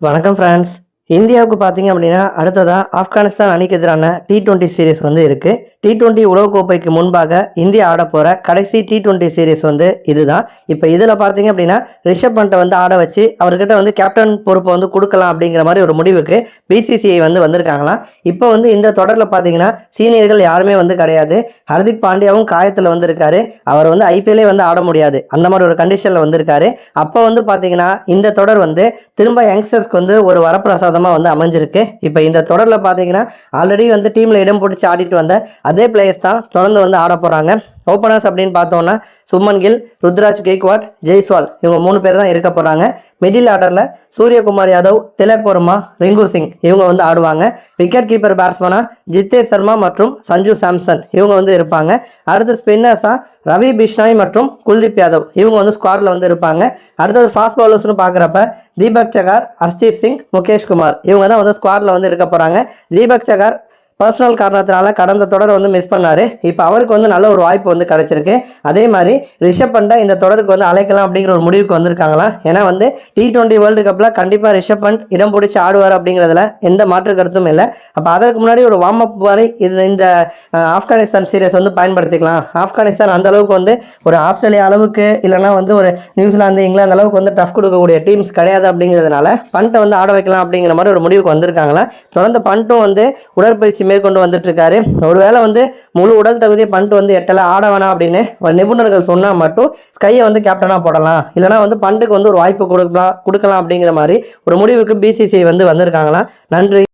வணக்கம் ஃப்ரெண்ட்ஸ் இந்தியாவுக்கு பார்த்தீங்க அப்படின்னா அடுத்ததாக ஆப்கானிஸ்தான் அணிக்கு எதிரான டி டுவெண்ட்டி சீரிஸ் வந்து இருக்குது டி டுவெண்ட்டி உலகக்கோப்பைக்கு முன்பாக இந்தியா ஆட போகிற கடைசி டி டுவெண்ட்டி சீரிஸ் வந்து இதுதான். இப்போ இதில் பார்த்தீங்க அப்படின்னா ஆட போகிற கடைசி டி டுவெண்ட்டி சீரிஸ் வந்து இதுதான் இப்போ இதில் பார்த்தீங்க அப்படின்னா ரிஷப் பண்ட்டை வந்து ஆட வச்சு அவர்கிட்ட வந்து கேப்டன் பொறுப்பை வந்து கொடுக்கலாம் அப்படிங்கிற மாதிரி ஒரு முடிவுக்கு பிசிசிஐ வந்து வந்திருக்காங்களாம். இப்போ வந்து இந்த தொடரில் பார்த்தீங்கன்னா சீனியர்கள் யாருமே வந்து கிடையாது. ஹர்திக் பாண்டியாவும் காயத்தில் வந்திருக்காரு. அவர் வந்து ஐபிஎல்லே வந்து ஆட முடியாது. அந்த மாதிரி ஒரு கண்டிஷனில் வந்திருக்காரு. அப்போ வந்து பார்த்தீங்கன்னா இந்த தொடர் வந்து திரும்ப யங்ஸ்டர்ஸ்க்கு வந்து ஒரு வரப்பிரசாதமாக வந்து அமைஞ்சிருக்கு. இப்போ இந்த தொடரில் பார்த்தீங்கன்னா ஆல்ரெடி வந்து டீமில் இடம் பிடிச்சி ஆடிட்டு வந்த அதே பிளேயர்ஸ் தான் தொடர்ந்து வந்து ஆட போகிறாங்க ஓப்பனர்ஸ் அப்படின்னு பார்த்தோன்னா சுமன் கில் ருத்ராஜ் கேக்வாட் ஜெய்ஸ்வால் இவங்க மூணு பேர் தான் இருக்க போகிறாங்க மிடில் ஆர்டரில் சூரியகுமார் யாதவ் திலக் வர்மா ரிங்கு சிங் இவங்க வந்து ஆடுவாங்க. விக்கெட் கீப்பர் பேட்ஸ்மனாக ஜித்தேஷ் சர்மா மற்றும் சஞ்சு சாம்சன் இவங்க வந்து இருப்பாங்க. அடுத்து ஸ்பின்னர்ஸாக ரவி பிஷ்னாய் மற்றும் குல்தீப் யாதவ் இவங்க வந்து ஸ்குவாடில் வந்து இருப்பாங்க. அடுத்தது ஃபாஸ்ட் பவுலர்ஸ்னு பார்க்குறப்ப தீபக் சகார் ஹர்ஷ்தீப் சிங் முகேஷ் குமார் இவங்க தான் வந்து ஸ்குவாடில் வந்து இருக்க போகிறாங்க தீபக் சகார் பர்சனல் காரணத்தினால கடந்த தொடர் வந்து மிஸ் பண்ணார். இப்போ அவருக்கு வந்து நல்ல ஒரு வாய்ப்பு வந்து கிடச்சிருக்கு. அதே மாதிரி ரிஷப் பண்டை இந்த தொடருக்கு வந்து அழைக்கலாம் அப்படிங்கிற ஒரு முடிவுக்கு வந்திருக்காங்களாம் ஏன்னா வந்து டி டுவெண்ட்டி வேர்ல்டு கப்பில் கண்டிப்பாக ரிஷப் பண்ட் இடம் பிடிச்சி ஆடுவார் அப்படிங்கிறதுல எந்த மாற்று கருத்தும் இல்லை. அப்போ அதற்கு முன்னாடி ஒரு வார்ம் அப் மாதிரி இது இந்த ஆப்கானிஸ்தான் சீரியஸ் வந்து பயன்படுத்திக்கலாம். ஆப்கானிஸ்தான் அந்த அளவுக்கு வந்து ஒரு ஆஸ்திரேலியா அளவுக்கு இல்லைனா வந்து ஒரு நியூசிலாந்து இங்கிலாந்து அளவுக்கு வந்து டஃப் கொடுக்கக்கூடிய டீம்ஸ் கிடையாது அப்படிங்கிறதுனால பண்ட்டை வந்து ஆட வைக்கலாம் அப்படிங்கிற மாதிரி ஒரு முடிவுக்கு வந்திருக்காங்களா? தொடர்ந்து பண்ட்டும் வந்து உடற்பயிற்சி மேற்கொண்டு வந்துட்டு இருக்காரு ஒருவேளை வந்து முழு உடல் தகுதியை பண்ட் வந்து எட்டல ஆட வேணாம் அப்படின்னு ஒரு நிபுணர்கள் சொன்னால் மட்டும் ஸ்கையை வந்து கேப்டனாக போடலாம். இல்லைனா வந்து பண்டுக்கு வந்து ஒரு வாய்ப்பு கொடுக்கலாம் கொடுக்கலாம் அப்படிங்கிற மாதிரி ஒரு முடிவுக்கு பிசிசிஐ வந்து வந்திருக்காங்களாம். நன்றி.